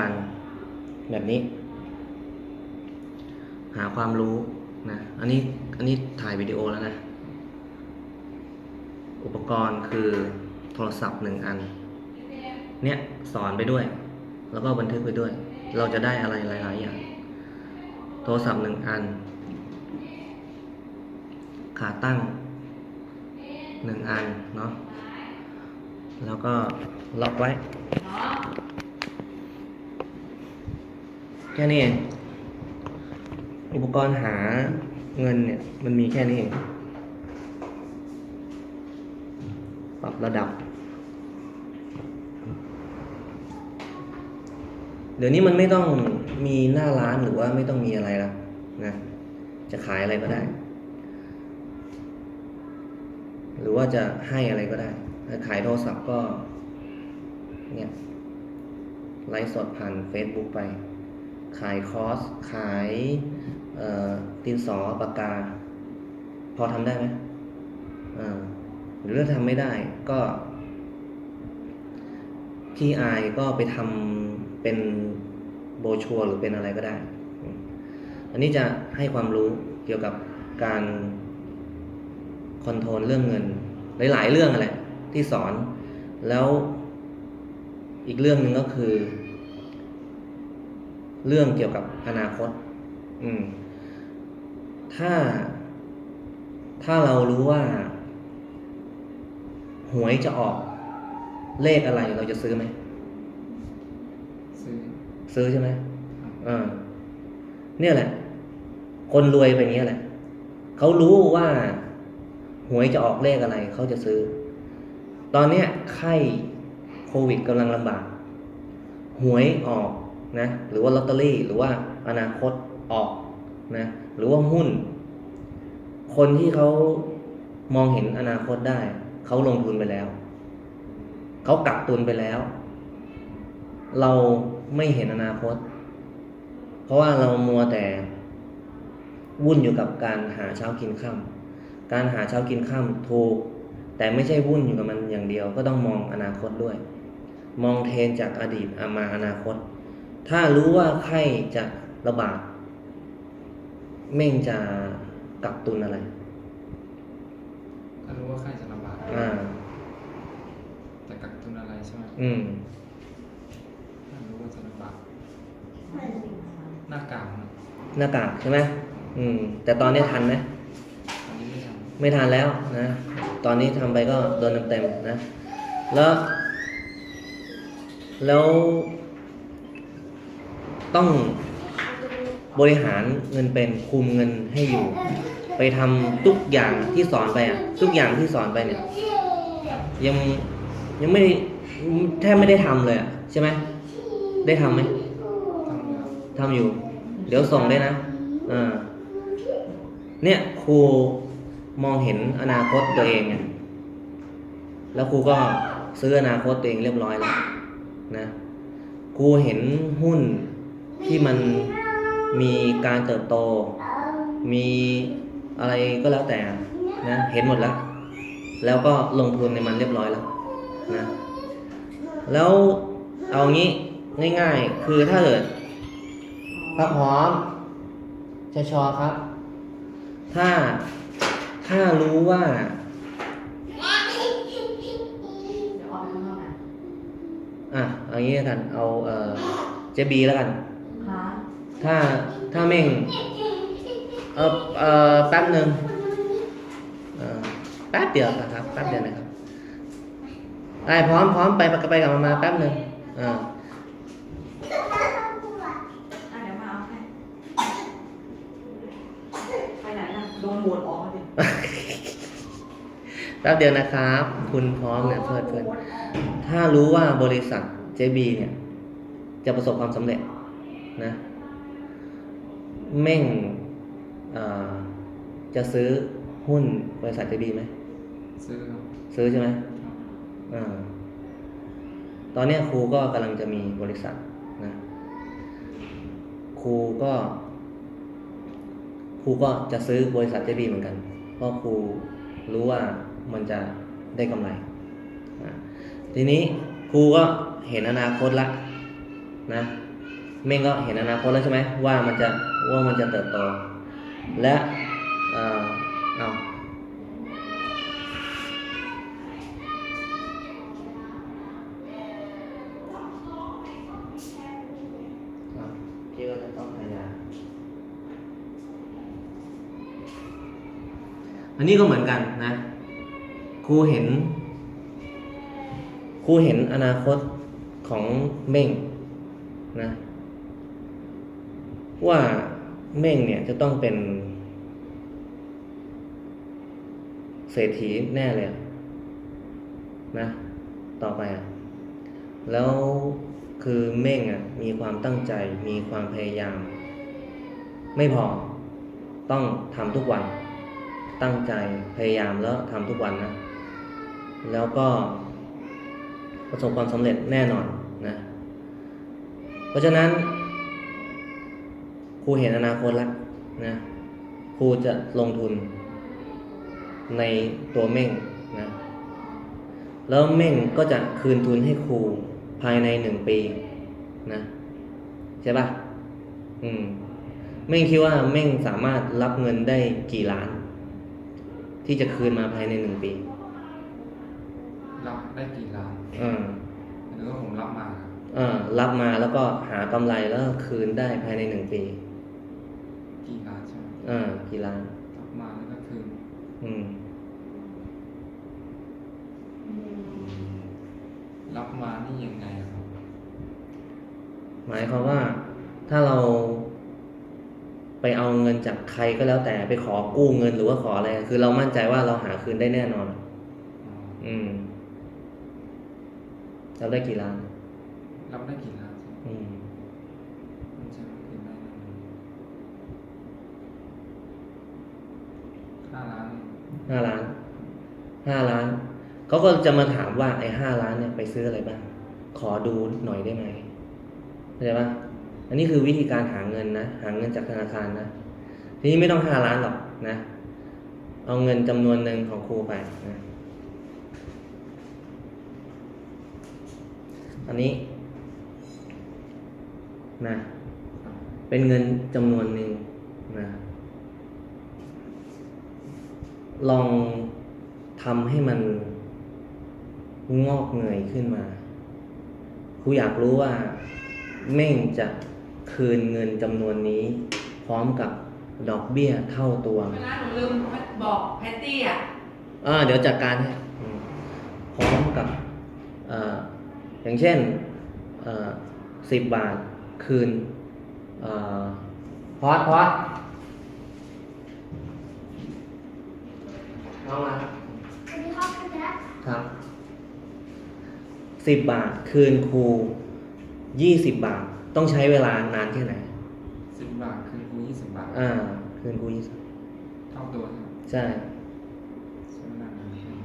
การแบบนี้ หาความรู้นะอันนี้อันนี้ถ่ายวิดีโอแล้วนะ อุปกรณ์คือโทรศัพท์หนึ่งอัน เนี่ยสอนไปด้วย แล้วก็บันทึกไปด้วย เราจะได้อะไรหลาย ๆ อย่าง โทรศัพท์หนึ่งอัน ขาตั้งหนึ่งอันเนาะแล้วก็ล็อกไว้ แค่นี้เองอุปกรณ์หาเงินเนี่ย มันมีแค่นี้เอง ปรับระดับ เดี๋ยวนี้มันไม่ต้องมีหน้าร้านหรือว่าไม่ต้องมีอะไรแล้วนะ จะขายอะไรก็ได้ หรือว่าจะให้อะไรก็ได้ ถ้าขายโทรศัพท์ก็ เนี่ย ไลฟ์สดผ่าน Facebook ไป ขายคอร์ส ขายเอ่อดินสอปากกา พอทำได้ไหมหรือถ้าทำไม่ได้ก็ที่อายก็ไปทำเป็นโบชัวหรือเป็นอะไรก็ได้ อันนี้จะให้ความรู้เกี่ยวกับการคอนโทรลเรื่องเงิน หลาย ๆ เรื่องอะไรที่สอนแล้วอีกเรื่องหนึ่งก็คือ เรื่องเกี่ยวกับอนาคต อืม ถ้า ถ้าเรารู้ว่า หวยจะออก เลขอะไรเราจะซื้อไหม ซื้อ ซื้อใช่ไหมอ่าเนี่ยแหละ คนรวยเป็นอย่างนี้ยแหละ เขารู้ว่า หวยจะออกเลขอะไร เขาจะซื้อ ตอนเนี้ยไข้โควิดกำลังลำบาก หวยออก นะหรือว่าลอตเตอรี่หรือว่าอนาคตออกนะหรือว่าหุ้น คนที่เขามองเห็นอนาคตได้ เขาลงทุนไปแล้ว เขากักตุนไปแล้ว เราไม่เห็นอนาคต เพราะว่าเรามัวแต่วุ่นอยู่กับการหาเช้ากินค่ำการหาเช้ากินค่ำถูก แต่ไม่ใช่วุ่นอยู่กับมันอย่างเดียว ก็ต้องมองอนาคตด้วย มองเทรนจากอดีตมาอนาคต ถ้ารู้ว่าไข้จะระบาด เม่งจะกักตุนอะไร ถ้ารู้ว่าใครจะลำบากอ่า แต่กักตุนอะไรใช่ไหมอืม ถ้ารู้ว่าจะลำบากหน้ากากนะหน้ากากใช่ไหมอืม แต่ตอนนี้ทันไหมอันนี้ไม่ทไม่ทันแล้วนะ ตอนนี้ทำไปก็โดนเต็มๆนะ แล้ว แล้ว ต้องบริหารเงินเป็นคุมเงินให้อยู่ ไปทำทุกอย่างที่สอนไปอะทุกอย่างที่สอนไปเนี่ย ยังยังไม่แทบไม่ได้ทำเลยอะใช่ไหมได้ทำไหมทำแล้วทำอยู่ เดี๋ยวส่งได้นะอ่าเนี่ยครูมองเห็นอนาคตตัวเองไงแล้วครูก็ซื้ออนาคตตัวเองเรียบร้อยแล้วนะครูเห็นหุ้น ที่มันมีการเติบโต มีอะไรก็แล้วแต่นะเห็นหมดแล้ว แล้วก็ลงทุนในมันเรียบร้อยแล้วนะแล้วเอางี้ง่าย ๆ คือถ้าเกิดครับพร้อมชชอครับ ถ้าถ้ารู้ว่าอะเอางี้แล้วกัน เอาเอ่อเจบีแล้วกัน ถ้าถ้าเม่งเออเออแป๊บหนึ่งเออแป๊บเดียวนะครับแป๊บเดียวนะครับไอ้พร้อมพร้อมไปไปไปกับมามาแป๊บหนึ่งอ่าอะเดี๋ยวมาเอาให้ไปไหนน่ะโดนบวชออกมาดิแป๊บเดียวนะครับ คุณพร้อมเนี่ยเพื่อนเพื่อนถ้ารู้ว่าบริษัท JB เนี่ย จะประสบความสำเร็จนะ เม่งเอ่อจะซื้อหุ้นบริษัท JB ไหมซื้อครับซื้อใช่ไหมอ่าตอนเนี้ยครูก็กำลังจะมีบริษัทนะครูก็ครูก็จะซื้อบริษัท JB เหมือนกัน เพราะครูรู้ว่ามันจะได้กำไรอะทีนี้ครูก็เห็นอนาคตละนะ เม่งก็เห็นอนาคตแล้วใช่ไหมว่ามันจะว่ามันจะเติบโต และเอ่อเอาเอาพี่ก็จะต้องพยายามอันนี้ก็เหมือนกันนะครูเห็นครูเห็นอนาคตของเม่งนะ ว่าเม่งเนี่ยจะต้องเป็นเศรษฐีแน่เลยนะต่อไปอะแล้วคือเม่งอะมีความตั้งใจมีความพยายาม ไม่พอต้องทำทุกวัน ตั้งใจพยายามแล้วทำทุกวันนะ แล้วก็ประสบความสำเร็จแน่นอนนะ เพราะฉะนั้น ครูเห็นอนาคตแล้วนะครูจะลงทุนในตัวเม่งนะแล้วเม่งก็จะคืนทุนให้ครูภายในหนึ่งปีนะใช่ปะอืมเม่งคิดว่าเม่งสามารถรับเงินได้กี่ล้าน ที่จะคืนมาภายในหนึ่งปี รับได้กี่ล้านอ่าหรือว่าผมรับมาอ่ารับมาแล้วก็หากำไรแล้วก็คืนได้ภายในหนึ่งปี กี่ล้านใช่ไหมอ่ากี่ล้านรับมาแล้วก็คืออืม รับมานี่ยังไงอะครับ หมายความว่าถ้าเราไปเอาเงินจากใครก็แล้วแต่ไปขอกู้เงินหรือว่าขออะไร คือเรามั่นใจว่าเราหาคืนได้แน่นอนอ๋ออืมเราได้กี่ล้าน รับได้กี่ล้านใช่ไหมอืม มันจะคืนได้แน่นอน ห้าล้านห้าล้านห้าล้านเขาก็จะมาถามว่าไอ้ห้าล้านเนี่ยไปซื้ออะไรบ้าง ขอดูหน่อยได้ไหมเข้าใจปะอันนี้คือวิธีการหาเงินนะหาเงินจากธนาคารนะทีนี้ไม่ต้องห้าล้านหรอกนะ เอาเงินจำนวนหนึ่งของครูไปนะอันนี้นะเป็นเงินจำนวนหนึ่งนะ ลองทำให้มันงอกเงยขึ้นมาครูอยากรู้ว่าเม่งจะคืนเงินจำนวนนี้ พร้อมกับดอกเบี้ยเท่าตัวเวลาหนูลืมบอกแพตตี้อะอ่าเดี๋ยวจัดการให้อืมพร้อมกับเอ่ออย่างเช่นสิบบาทคืนเอ่อพอดพอด เอามาสวัสดีครับคุณแจ๊คครับสิบบาทคืนครูยี่สิบบาท ต้องใช้เวลานานแค่ไหนสิบบาทคือกูยี่สิบบาทอ่า คืนครูยี่สิบเท่าตัวใช่ไหมใช่ ใช้เวลานานแค่ไหน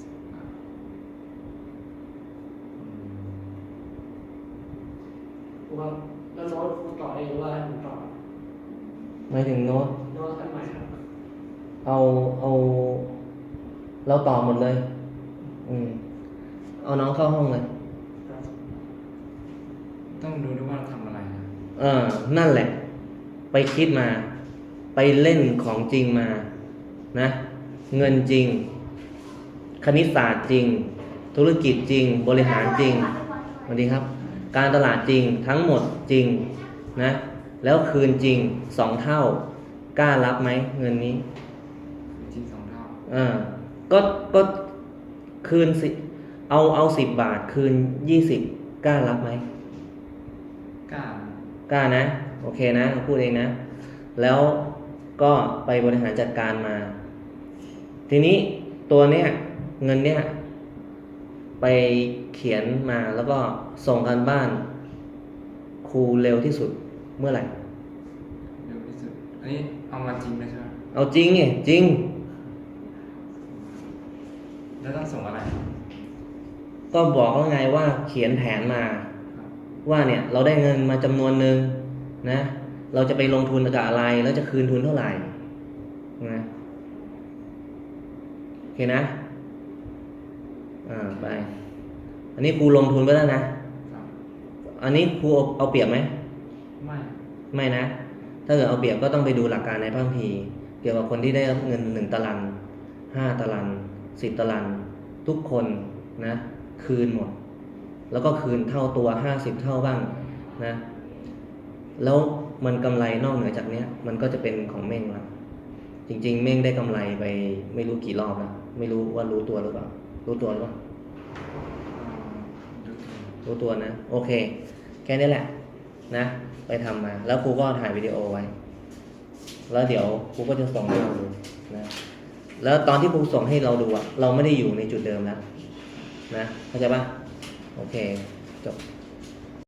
สิบบาทอืมครูครับแล้วโน้ตครูต่อเองหรือว่าให้ผมต่อหมายถึงโน้ตโน้ตอันใหม่ครับ เอาเอาเราต่อหมดเลย อืม เอาน้องเข้าห้องเลยครับต้องดูด้วยว่าเราทำอะไรนะเออ นั่นแหละ ไปคิดมา ไปเล่นของจริงมา นะ เงินจริง คณิตศาสตร์จริง ธุรกิจจริง บริหารจริงสวัสดีครับ การตลาดจริงทั้งหมดจริง นะ แล้วคืนจริงสองเท่า กล้ารับไหมเงินนี้คือจริงส องเท่าอ่าก็ก็คืนสิเอาเอาสิบบาท คืนยี่สิบกล้ารับไหมกล้ากล้านะ โอเคนะพูดเองนะ แล้วก็ไปบริหารจัดการมา ทีนี้ตัวเนี้ยเงินเนี้ยไปเขียนมาแล้วก็ส่งกันบ้านครูเร็วที่สุดเมื่อไหร่ เร็วที่สุด อันนี้เอามาจริงไหมใช่ไหมเอาจริงไงจริง แล้วต้องส่งอะไรครับก็บอกแล้วไงว่าเขียนแผนมาครับว่าเนี่ยเราได้เงินมาจำนวนหนึ่งนะ เราจะไปลงทุนกับอะไร แล้วจะคืนทุนเท่าไหร่นะโอเคนะ อ่าไป อันนี้ครูลงทุนไปแล้วนะครับออันนี้ครูเอาเอาเปรียบไหม ไม่ ไม่นะ ถ้าเกิดเอาเปรียบก็ต้องไปดูหลักการในพระคัมภีร์เกี่ยวกับคนที่ได้รับเงินหนึ่งตารางห้าตาราง สิบตารางทุกคนนะคืนหมด แล้วก็คืนเท่าตัวห้าสิบเท่าบ้างนะ แล้วมันกำไรนอกเหนือจากเนี้ย มันก็จะเป็นของเม่งละจริง ๆ เม่งได้กำไรไปไม่รู้กี่รอบแล้วไม่รู้ว่ารู้ตัวหรือเปล่า รู้ตัวหรือเปล่ารู้ตัวนะ โอเค แค่นี้แหละ นะ ไปทำมา แล้วครูก็ถ่ายวิดีโอไว้ แล้วเดี๋ยวครูก็จะส่งให้เราดูนะ แล้วตอนที่ครูส่งให้เราดูอะเราไม่ได้อยู่ในจุดเดิมแล้วนะเข้าใจปะโอเคจบ